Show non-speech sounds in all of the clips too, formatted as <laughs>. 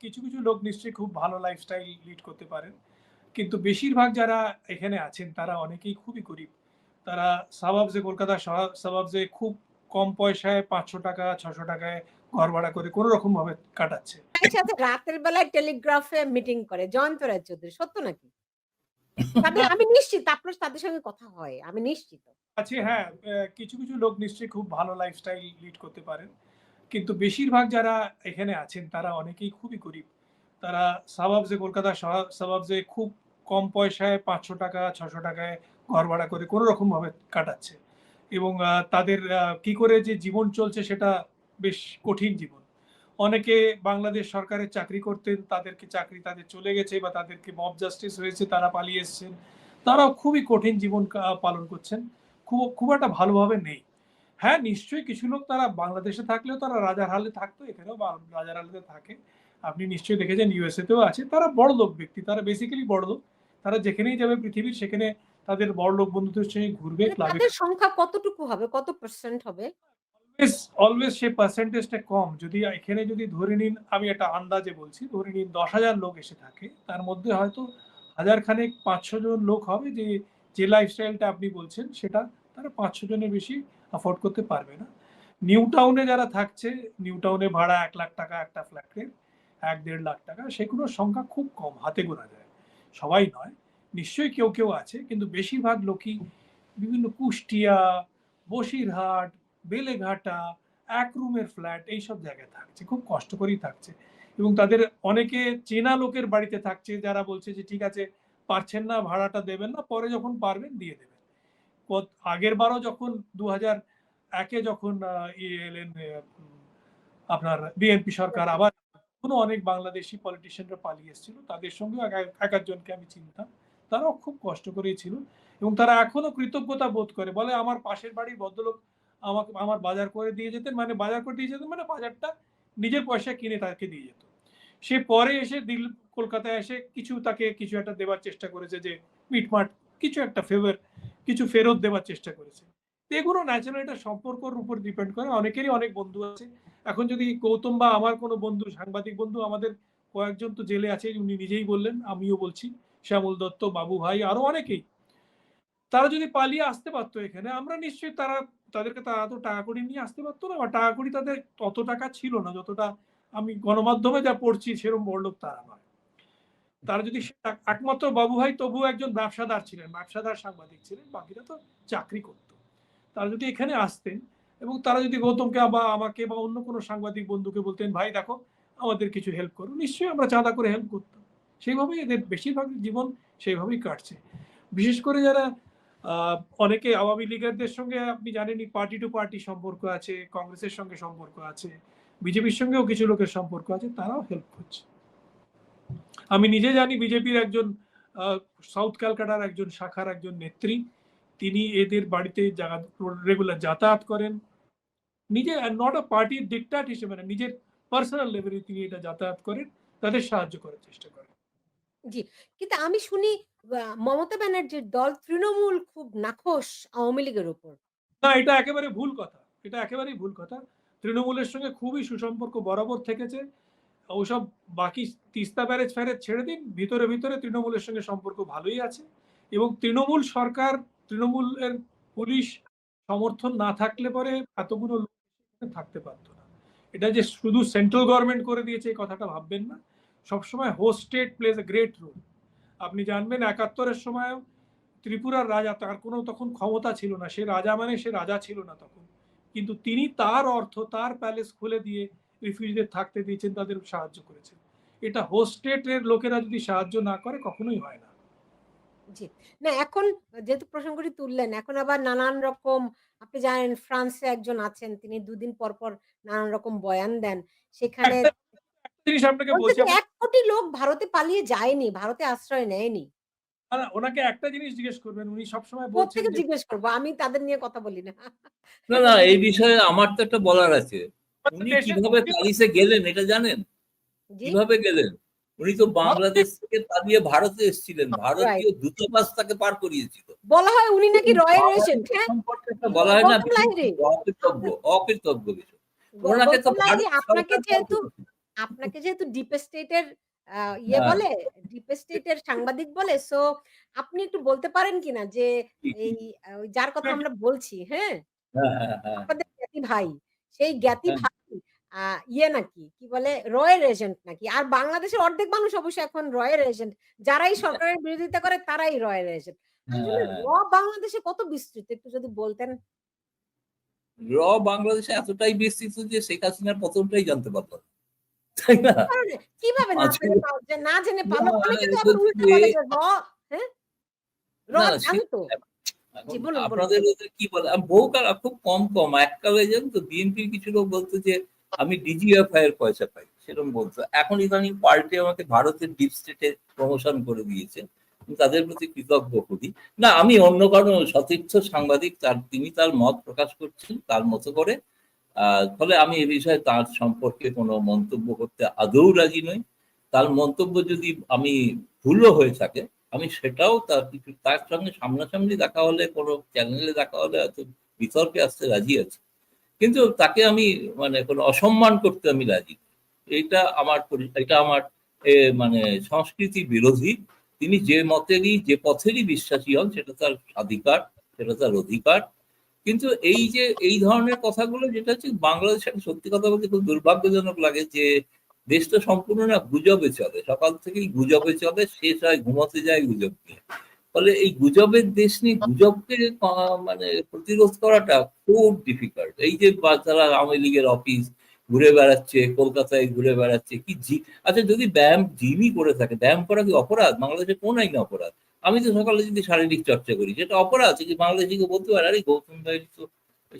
কিছু কিছু লোক নিশ্চয়ই খুব ভালো লাইফস্টাইল লিড করতে পারেন। কিন্তু বেশিরভাগ যারা এখানে আছেন তারা অনেকেই খুবই গরিব। তারা সাবাবজে কলকাতা সাবাবজে খুব কম পয়সায় পাঁচশো টাকা ছশো টাকায় ঘর ভাড়া করে কোনো রকম ভাবে কাটাচ্ছে। রাতের বেলায় টেলিগ্রাফে মিটিং করে জয়ন্ত রায় চৌধুরী সত্য নাকি? <laughs> আমি নিশ্চিত আপনার তাদের সঙ্গে কথা হয় আমি নিশ্চিত। আছে হ্যাঁ কিছু কিছু লোক নিশ্চয়ই খুব ভালো লাইফস্টাইল লিড করতে পারেন। কিন্তু বেশিরভাগ যারা এখানে আছেন, তারা অনেকেই খুবই গরিব। তারা সাবাবজে কলকাতা সাবাবজে খুব কম পয়সায় পাঁচশো টাকা, ছশো টাকায় ঘর ভাড়া করে কোনো রকম ভাবে কাটাচ্ছে। এবং তাদের কি করে যে জীবন চলছে সেটা বেশ কঠিন জীবন। অনেকে বাংলাদেশ সরকারের চাকরি করতেন, তাদেরকে চাকরি তাদের চলে গেছে বা তাদেরকে মব জাস্টিস হয়েছে, তারা পালিয়ে এসছেন। তারাও খুবই কঠিন জীবন পালন করছেন। খুব খুব একটা ভালোভাবে নেই। হ্যাঁ নিশ্চয়ই কিছু লোক তারা বাংলাদেশে থাকলেও তারা রাজার হালে থাকতো এখানেও রাজার হালে থাকে। আপনি নিশ্চয়ই দেখেছেন ইউএসএ তেও আছে। তারা বড় লোক ব্যক্তি তারা বেসিক্যালি বড় লোক। তারা যেখানেই যাবে পৃথিবীর সেখানে তাদের বড় লোক বন্ধুদের সঙ্গে ঘুরবে মানে তাদের সংখ্যা কতটুকু হবে? কত পার্সেন্ট হবে? অলওয়েজ অলওয়েজ সেই পার্সেন্টেজটা কম। যদি এখানে যদি ধরে নিন আমি একটা আন্দাজে বলছি ধরে নিন দশ হাজার লোক এসে থাকে তার মধ্যে হয়তো হাজার খানেক পাঁচশো জন লোক হবে যে যে লাইফস্টাইলটা আপনি বলছেন সেটা তারা পাঁচশো জনের বেশি অ্যাফোর্ড করতে পারবে না। নিউ টাউনে যারা থাকছে নিউ টাউনে ভাড়া এক লাখ টাকা একটা ফ্ল্যাটের এক দেড় লাখ টাকা, সেগুলোর সংখ্যা খুব কম, হাতে গোনা যায়। সবাই নয়, নিশ্চয়ই কেউ কেউ আছে, কিন্তু বেশিরভাগ লোকই বিভিন্ন কুষ্টিয়া, বসিরহাট, বেলেঘাটা, এক রুমের ফ্ল্যাট এইসব জায়গায় থাকছে, খুব কষ্ট করেই থাকছে। এবং তাদের অনেকে চেনা লোকের বাড়িতে থাকছে, যারা বলছে যে, ঠিক আছে, পারছেন না, ভাড়াটা দেবেন না, পরে যখন পারবেন, দিয়ে দেবেন। আগের বারও যখন দু হাজার একে যখন ইয়ে এলেন আপনার বিএনপি সরকার আবার কোনো অনেক বাংলাদেশি পলিটিশিয়ানরা পালিয়ে এসেছিল, তাদের সঙ্গেও এক একজনকে আমি চিনতাম। তারাও খুব কষ্ট করেই ছিল এবং তারা এখনও কৃতজ্ঞতা বোধ করে, বলে আমার পাশের বাড়ির ভদ্রলোক আমাকে, আমার বাজার করে দিয়ে যেতেন মানে বাজার করে দিয়ে যেতেন মানে বাজারটা নিজের পয়সা কিনে তাকে দিয়ে যেত। সে পরে এসে দিল কলকাতায় এসে কিছু তাকে কিছু একটা দেবার চেষ্টা করেছে যে মিটমাট, কিছু একটা ফেভার কিছু ফেরত দেওয়ার চেষ্টা করেছে। এগুলো ন্যাচারাল এটা সম্পর্কর উপর ডিপেন্ড করে। অনেকেরই অনেক বন্ধু আছে। এখন যদি গৌতম বা আমার কোনো বন্ধু, সাংবাদিক বন্ধু, আমাদের কয়েকজন তো জেলে আছে, উনি নিজেই বললেন, আমিও বলছি, শ্যামল দত্ত, বাবু ভাই, আরও অনেকেই। তারা যদি পালিয়ে আসতে পারতো এখানে, আমরা নিশ্চয়ই তারা, তাদেরকে তারা তো টাকা কড়ি নিয়ে আসতে পারতো না, বা টাকা কড়ি তাদের তত টাকা ছিল না, যতটা আমি গণমাধ্যমে যা পড়ছি সেরকম বড়লোক তারা নয়। তারা যদি একমাত্র বাবু ভাই তবু একজন ব্যবসাদার ছিলেন, ব্যবসাদার সাংবাদিক ছিলেন, বাকিরা তো চাকরি করত। তারা যদি এখানে আসতেন এবং তারা যদি গৌতমকে বা আমাকে বা অন্য কোনো সাংবাদিক বন্ধুকে বলতেন, ভাই, দেখো, আমাদের কিছু হেল্প করো। নিশ্চয়ই আমরা চাঁদা করে হেল্প করতাম। সেইভাবেই এদের বেশিরভাগ জীবন সেইভাবেই কাটছে। বিশেষ করে যারা অনেকে আওয়ামী লীগারদের সঙ্গে আপনি জানেনই পার্টি টু পার্টি সম্পর্ক আছে, কংগ্রেসের সঙ্গে সম্পর্ক আছে, বিজেপির সঙ্গেও কিছু লোকের সম্পর্ক আছে, তারাও হেল্প করছে। আমি নিজে জানি বিজেপির একজন সাউথ ক্যালকাটার একজন শাখার একজন নেত্রী। তিনি এদের বাড়িতে রেগুলার যাতায়াত করেন। নিজে নট আ পার্টির ডিকটাট হিসেবে না নিজের পার্সোনাল লেভেলে তিনি এটা যাতায়াত করেন তাদের সাহায্য করার চেষ্টা করেন। জি কিন্তু আমি শুনি মমতা ব্যানার্জির দল তৃণমূল খুব নাখোশ আওয়ামী লীগের উপর। না এটা একেবারে ভুল কথা। এটা একেবারেই ভুল কথা। তৃণমূলের সঙ্গে খুবই সুসম্পর্ক বরাবর থেকেছে। ওসব বাকি তিস্তা ব্যারেজ ফ্যারেজ ছেড়ে দিন, ভিতরে ভিতরে তৃণমূলের সঙ্গে সম্পর্ক ভালোই আছে এবং তৃণমূল সরকার, তৃণমূলের পুলিশ সমর্থন না থাকলে পরে এতগুলো লোক থাকতে পারতো না। এটা যে শুধু সেন্ট্রাল গভর্নমেন্ট করে দিয়েছে এই কথাটা ভাববেন না। সবসময় host state plays a great role. আপনি জানবেন একাত্তরের সময় ত্রিপুরার রাজা, তার কোনো তখন ক্ষমতা ছিল না। সে রাজা মানে সে রাজা ছিল না তখন। কিন্তু তিনি তার অর্থ, তার প্যালেস খুলে দিয়ে রিফিউজিদের থাকতে দিয়েছেন তাদের সাহায্য করেছেন। এটা হোস্টেটের লোকেরা যদি সাহায্য না করে কখনোই হয় না। জি। না এখন যেহেতু প্রসঙ্গটি তুললেন এখন আবার নানান রকম আপনি জানেন ফ্রান্সে একজন আছেন তিনি দুদিন পর পর নানান রকম বয়ান দেন। সেখানে জিনিস আপনাকে বলছি এক কোটি লোক ভারতে পালিয়ে যায়নি ভারতে আশ্রয় নেয়নি। না, ওনাকে একটা জিনিস জিজ্ঞেস করবেন উনি সবসময় বলছেন জিজ্ঞেস করব আমি তাদের নিয়ে কথা বলি না। না না এই বিষয়ে আমার তো একটা বলার আছে। উনি কীভাবে প্যারিসে গেলেন এটা জানেন কীভাবে গেলেন উনি তো বাংলাদেশ থেকে পালিয়ে ভারতে এসেছিলেন ভারতীয় দূতাবাস তাকে পার করিয়েছিল বলা হয় উনি নাকি হ্যাঁ বলা হয় না অকৃতজ্ঞ অকৃতজ্ঞ বিষয় ওনাকে তো আপনাকে যেহেতু আপনাকে যেহেতু ডিপ স্টেটের ইয়ে হ্যাঁ। বলে, ডিপ স্টেটের সাংবাদিক বলে সো আপনি একটু বলতে পারেন কিনা যে? এই যার কথা আমরা বলছি, হ্যাঁ? হ্যাঁ, হ্যাঁ, হ্যাঁ। আপনাদের জ্ঞাতি ভাই। সেই জ্ঞাতি হ্যাঁ। ভাই ইয়ে নাকি, কি বলে রয়ের এজেন্ট নাকি? আর বাংলাদেশের অর্ধেক মানুষ অবশ্য এখন রয়ের এজেন্ট। যারাই সরকারের বিরোধিতা করে তারাই রয়ের এজেন্ট। হ্যাঁ। র বাংলাদেশে কত বিস্তৃত একটু যদি বলতেন? র বাংলাদেশে এতটাই বিস্তৃত যে শেখ হাসিনার পতনটাই জানতে পারল তাই না? কীভাবে না জেনে পাও যে না জেনে পারল? না, অনেকে তো উল্টো বলে যে র হ্যাঁ? র জানতো। বলুন। আপনাদের কি বলে আম বহু কাল খুব কম কম এককালে জানেন তো বিএনপির কিছু লোক বলতো যে আমি ডিজিএফআই এর পয়সা পাই সেরকম বলতো। এখন ইদানিং পাল্টে আমাকে ভারতের ডিপ স্টেটে প্রমোশন করে দিয়েছে। তাদের প্রতি কৃতজ্ঞ করি। না, আমি অন্য কারও সতীর্থ সাংবাদিক, তার, তিনি তার মত প্রকাশ করছেন, তার মতো করে। ফলে আমি এ বিষয়ে তার সম্পর্কে কোনো মন্তব্য করতে আদৌ রাজি নই। তার মন্তব্য যদি আমি ভুলও হয়ে থাকে, আমি সেটাও তার কিছু, তার সঙ্গে সামনাসামনি দেখা হলে, কোনো চ্যানেলে দেখা হলে হয়তো বিতর্কে আসতে রাজি আছি। কিন্তু তাকে আমি মানে কোনো অসম্মান করতে আমি রাজি এটা আমার এটা আমার মানে সংস্কৃতি বিরোধী। তিনি যে মতেরই, যে পথেরই বিশ্বাসী হন, সেটা তার স্বাধিকার সেটা তার অধিকার। কিন্তু এই যে, এই ধরনের কথাগুলো, যেটা হচ্ছে বাংলাদেশে সত্যি কথা বলতে খুব দুর্ভাগ্যজনক লাগে যে, দেশটা সম্পূর্ণ না গুজবে চলে। সকাল থেকেই গুজবে চলে, শেষ হয়, ঘুমাতে যায় গুজব নিয়ে ফলে এই গুজবের দেশ নিয়ে গুজবকে মানে প্রতিরোধ করাটা খুব ডিফিকাল্ট এই যে তারা আওয়ামী লীগের অফিস ঘুরে বেড়াচ্ছে, কলকাতায় ঘুরে বেড়াচ্ছে, কি জি আচ্ছা যদি ব্যায়াম জিমই করে থাকে, ব্যায়াম করা কি অপরাধ? বাংলাদেশে কোন আইন অপরাধ? আমি তো সকালে যদি শারীরিক চর্চা করি যেটা অপরাধ যে বাংলাদেশিকে বলতে পারে, আরে গৌতম ভাই, তো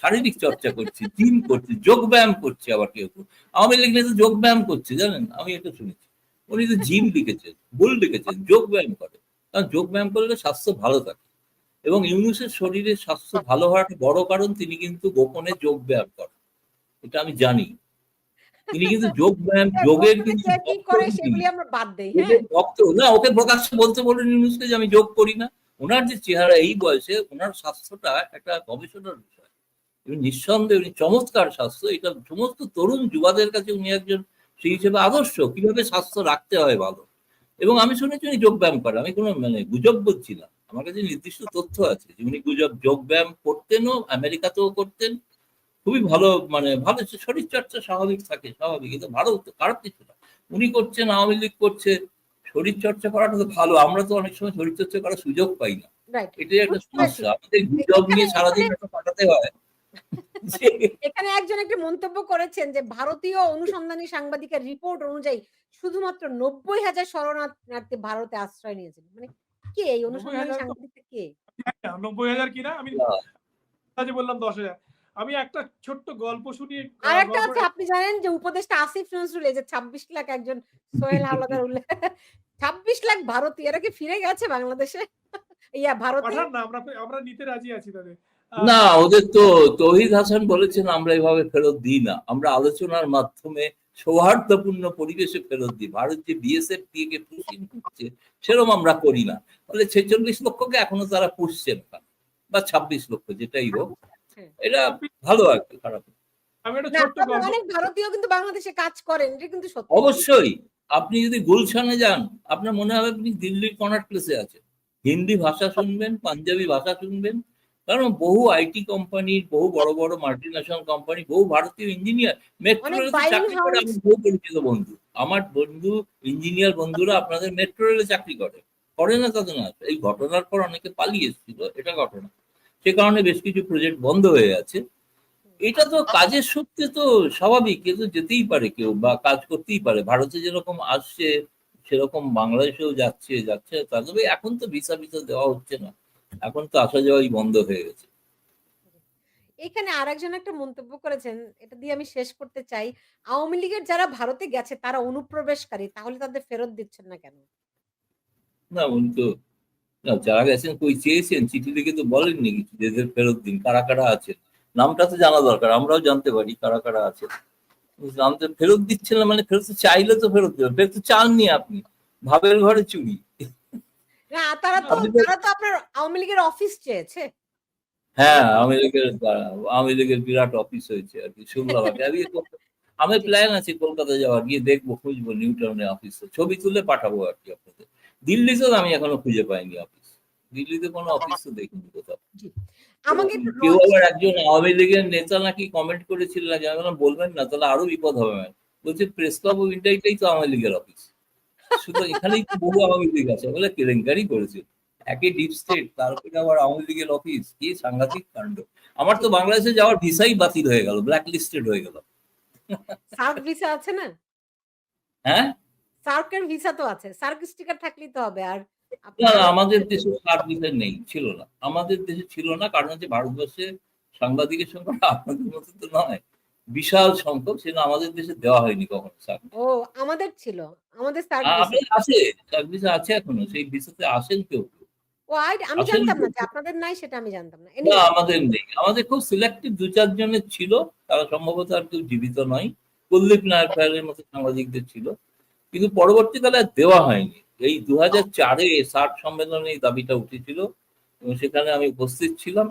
শারীরিক চর্চা করছে, জিম করছে, যোগ ব্যায়াম করছে আবার কেউ কেউ। আওয়ামী লীগ নেতা যোগ ব্যায়াম করছে, জানেন? আমি এটা শুনেছি। উনি তো জিম লিখেছেন, ভুল লিখেছেন, যোগ ব্যায়াম করে। কারণ যোগ ব্যায়াম করলে স্বাস্থ্য ভালো থাকে। এবং ইউনুসের শরীরের স্বাস্থ্য ভালো হওয়ার বড় কারণ তিনি কিন্তু গোপনে যোগ ব্যায়াম করেন। এটা আমি জানি। তিনি কিন্তু যোগ ব্যায়াম যোগের কিন্তু হ্যাঁ। ভক্ত না ওকে প্রকাশ্যে বলতে বলুন ইউনুসকে যে আমি যোগ করি না। ওনার যে চেহারা এই বয়সে ওনার স্বাস্থ্যটা একটা গবেষণার বিষয়। উনি নিঃসন্দেহে উনি চমৎকার স্বাস্থ্য। এটা সমস্ত তরুণ যুবাদের কাছে উনি একজন সেই হিসেবে আদর্শ। কীভাবে স্বাস্থ্য রাখতে হয় ভালো? এবং আমি শুনেছি উনি যোগ ব্যায়াম করে আমি কোনো মানে গুজব বলছি না। আমার কাছে নির্দিষ্ট তথ্য আছে যে উনি গুজব যোগ ব্যায়াম করতেনও আমেরিকাতেও করতেন। খুবই ভালো মানে ভালো শরীর চর্চা স্বাভাবিক থাকে স্বাভাবিক। কিন্তু ভালো খারাপ কিছু না। উনি করছেন আওয়ামী লীগ করছে শরীর চর্চা করাটা তো ভালো। আমরা তো অনেক সময় শরীর চর্চা করার সুযোগ পাই না। এটাই একটা সমস্যা। আমাদের গুজব নিয়ে সারাদিন কাটাতে হয়। <laughs> এখানে একজন একটা মন্তব্য করেছেন যে ভারতীয় অনুসন্ধানী সাংবাদিকের রিপোর্ট অনুযায়ী শুধুমাত্র নব্বই হাজার শরণার্থী ভারতে আশ্রয় নিয়েছেন। মানে কে এই অনুসন্ধানী 90,000 সাংবাদিকটা কে? নব্বই হাজার কিনা আমি আজ বললাম দশ হাজার। আমি একটা ছোট্ট গল্প শুনি আর একটা আছে আপনি জানেন যে উপদেষ্টা আসিফ নজরুল এই যে ছাব্বিশ লাখ একজন সোহেল <laughs> হাওলাদার উল্লেখ ছাব্বিশ লাখ ভারতীয় এরা কি ফিরে গেছে বাংলাদেশে? ইয়া ভারতে পাঠান না আমরা আমরা নিতে রাজি আছি তাদের। না ওদের তো তহিদ হাসান বলেছেন আমরা এভাবে ফেরত দিই না। আমরা আলোচনার মাধ্যমে সৌহার্দ্যপূর্ণ পরিবেশে ফেরত দিই। ভারত যে বিএসএফ দিয়ে পুষিং করছে সেরকম আমরা করি না। ফলে ছেচল্লিশ লক্ষকে এখনও তারা পুষছেন না বা ছাব্বিশ লক্ষ যেটাই হোক। এটা ভালো আর কি খারাপ। অনেক ভারতীয় কিন্তু বাংলাদেশে কাজ করেন এটা কিন্তু অবশ্যই। আপনি যদি গুলশানে যান আপনার মনে হবে আপনি দিল্লির কনাট প্লেসে আছেন। হিন্দি ভাষা শুনবেন পাঞ্জাবি ভাষা শুনবেন কারণ বহু আইটি কোম্পানির বহু বড় বড় মাল্টি ন্যাশনাল কোম্পানি বহু ভারতীয় ইঞ্জিনিয়ার মেট্রো রেলে চাকরি করে আমি বহু পরিচিত বন্ধু। আমার বন্ধু ইঞ্জিনিয়ার বন্ধুরা আপনাদের মেট্রো রেলে চাকরি করে। করে না তাদের না। এই ঘটনার পর অনেকে পালিয়ে এসেছিল এটা ঘটনা। সে কারণে বেশ কিছু প্রজেক্ট বন্ধ হয়ে আছে। এটা তো কাজের সূত্রে তো স্বাভাবিক কেউ যেতেই পারে কেউ বা কাজ করতেই পারে। ভারতে যেরকম আসছে সেরকম বাংলাদেশেও যাচ্ছে যাচ্ছে। তা তবে এখন তো ভিসা ভিসা দেওয়া হচ্ছে না। এখন তো আসা যাওয়াই বন্ধ হয়ে গেছে। এখানে আরেকজন একটা মন্তব্য করেছেন এটা দিয়ে আমি শেষ করতে চাই। আওয়ামী লীগের যারা ভারতে গেছে তারা অনুপ্রবেশকারী তাহলে তাদের ফেরত দিচ্ছেন না কেন? না উনি তো না, যারা গেছেন কই চেয়েছেন? চিঠি লিখে তো বলেননি কিছু যে ফেরত দিন কারা কারা আছেন? নামটা তো জানা দরকার আমরাও জানতে পারি কারা কারা আছে নাম তো ফেরত দিচ্ছেন না মানে ফেরত চাইলে তো ফেরত দেবেন ফেরত চাননি আপনি। ভাবের ঘরে চুরি। না তারা তো তারা তো আপনার আওয়ামী লীগের অফিস চেয়েছে। হ্যাঁ আওয়ামী লীগের আওয়ামী লীগের বিরাট অফিস হয়েছে আর কি শুনলাম আমি আমার প্ল্যান আছে কলকাতা যাওয়ার গিয়ে দেখব খুঁজবো নিউ টাউনের অফিস ছবি তুলে পাঠাবো আর কি আপনাদের দিল্লিতেও আমি এখনও খুঁজে পাইনি অফিস দিল্লিতে কোনো অফিস তো দেখিনি কোথাও। আমাকে কেউ আবার একজন আওয়ামী লীগের নেতা নাকি কমেন্ট করেছিল না যে আমি বলবেন না তাহলে আরও বিপদ হবে ম্যাম বলছে প্রেস ক্লাব অফ ইন্ডিয়াটাই তো আওয়ামী লীগের অফিস শুধু এখানেই তো বহু আওয়ামী লীগ আছে বলে কেলেঙ্কারি করেছে। একই ডিপ স্টেট তারপরে আবার আওয়ামী লীগের অফিস কি সাংঘাতিক কাণ্ড। আমার তো বাংলাদেশে যাওয়ার ভিসাই বাতিল হয়ে গেল ব্ল্যাক লিস্টেড হয়ে গেল। সার্ক ভিসা আছে না? হ্যাঁ? সার্কের ভিসা তো আছে সার্ক স্টিকার থাকলেই তো হবে আর না আমাদের দেশে সার্ভিসের নেই ছিল না। আমাদের দেশে ছিল না কারণ হচ্ছে ভারতবর্ষে সাংবাদিকের সংখ্যা আপনাদের মতো তো নয়। বিশাল সংখ্যক সেটা আমাদের দেশে দেওয়া হয়নি কখনো ও আমাদের ছিল। আমাদের আছে সার্ভিস আছে এখনও সেই ভিসাতে আসেন কেউ কেউ। ও আমি জানতাম না যে আপনাদের নাই সেটা আমি জানতাম না। না আমাদের নেই। আমাদের খুব সিলেক্টিভ দু চারজনের ছিল তারা সম্ভবত আর কেউ জীবিত নয়। কুলদীপ নায়ক ফায়ারের মতো সাংবাদিকদের ছিল। কিন্তু পরবর্তীকালে দেওয়া হয়নি। এই দু হাজার চারে সম্মেলনে এই দাবিটা উঠেছিল এবং সেখানে আমি উপস্থিত ছিলাম।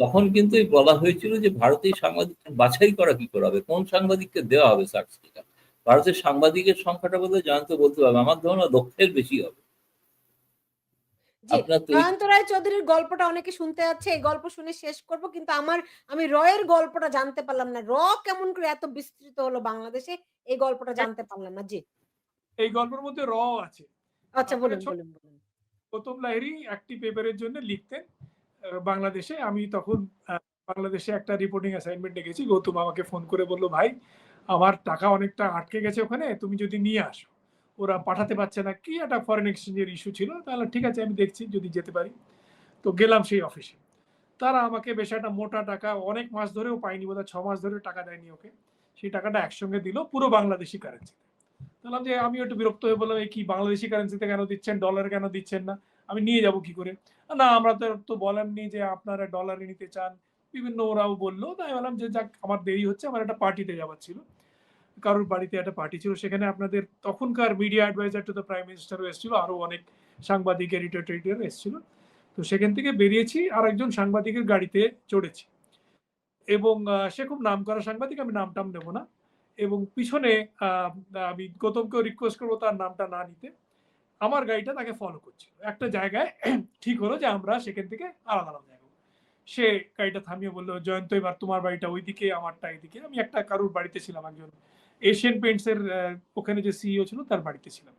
তখন কিন্তু বলা হয়েছিল যে ভারতীয় সাংবাদিক বাছাই করা কি করে হবে? কোন সাংবাদিককে দেওয়া হবে সার্টিফিকেট ভারতের সাংবাদিকের সংখ্যাটা বলতে জানতে বলতে হবে। আমার ধারণা লক্ষের বেশি হবে। জয়ন্ত রায় চৌধুরীর গল্পটা অনেকে শুনতে যাচ্ছে এই গল্প শুনে শেষ করব কিন্তু আমার আমি রয়ের গল্পটা জানতে পারলাম না। র কেমন করে এত বিস্তৃত হলো বাংলাদেশে এই গল্পটা জানতে পারলাম না। জি। এই গল্পের মধ্যে র আছে। আচ্ছা বলুন বলুন বলুন। গৌতম লাহিড়ী একটি পেপারের জন্য লিখতেন। বাংলাদেশে। আমি তখন বাংলাদেশে একটা রিপোর্টিং অ্যাসাইনমেন্টে গেছি গৌতম আমাকে ফোন করে বলল, ভাই, আমার টাকা অনেকটা আটকে গেছে ওখানে, তুমি যদি নিয়ে আসো। ওরা পাঠাতে পারছে না। কি একটা ফরেন এক্সচেঞ্জের ইস্যু ছিল? তাহলে ঠিক আছে, আমি দেখছি, যদি যেতে পারি। তো গেলাম সেই অফিসে তারা আমাকে বেশ একটা মোটা টাকা, অনেক মাস ধরেও পাইনি বোধহয়, ছ মাস ধরে টাকা দেয়নি ওকে। সেই টাকাটা একসঙ্গে দিল পুরো বাংলাদেশি কারেন্সি বললাম যে আমি একটু বিরক্ত হয়ে বললাম এই কি, বাংলাদেশি কারেন্সিতে কেন দিচ্ছেন? ডলার কেন দিচ্ছেন না? আমি নিয়ে যাব কি করে? না, আমরা তো তো বলেননি যে আপনারা ডলারে নিতে চান। বিভিন্ন ওরাও বলল, তাই বললাম যে যাক, আমার দেরি হচ্ছে, আমার একটা পার্টিতে যাওয়ার ছিল। কারোর বাড়িতে একটা পার্টি ছিল, সেখানে আপনাদের তখনকার media adviser to the prime মিনিস্টারও এসেছিল আরও অনেক সাংবাদিক এডিটর টেডিটর এসেছিল। তো সেখান থেকে বেরিয়েছি, আর একজন সাংবাদিকের গাড়িতে চড়েছি। এবং সে খুব নাম করা সাংবাদিক, আমি নাম টাম নেব না। এবং পিছনে আমি গৌতমকেও রিকোয়েস্ট করব তার নামটা না নিতে। আমার গাড়িটা তাকে ফলো করছিল। একটা জায়গায় <clears throat> ঠিক হলো যে আমরা সেখান থেকে আলাদা আলাদা যাব সে গাড়িটা থামিয়ে বলল, জয়ন্ত, এবার তোমার বাড়িটা ওইদিকে, আমারটা এইদিকে। আমি একটা কারুর বাড়িতে ছিলাম একজন এশিয়ান পেন্টস এর ওখানে যে সিইও ছিল, তার বাড়িতে ছিলাম।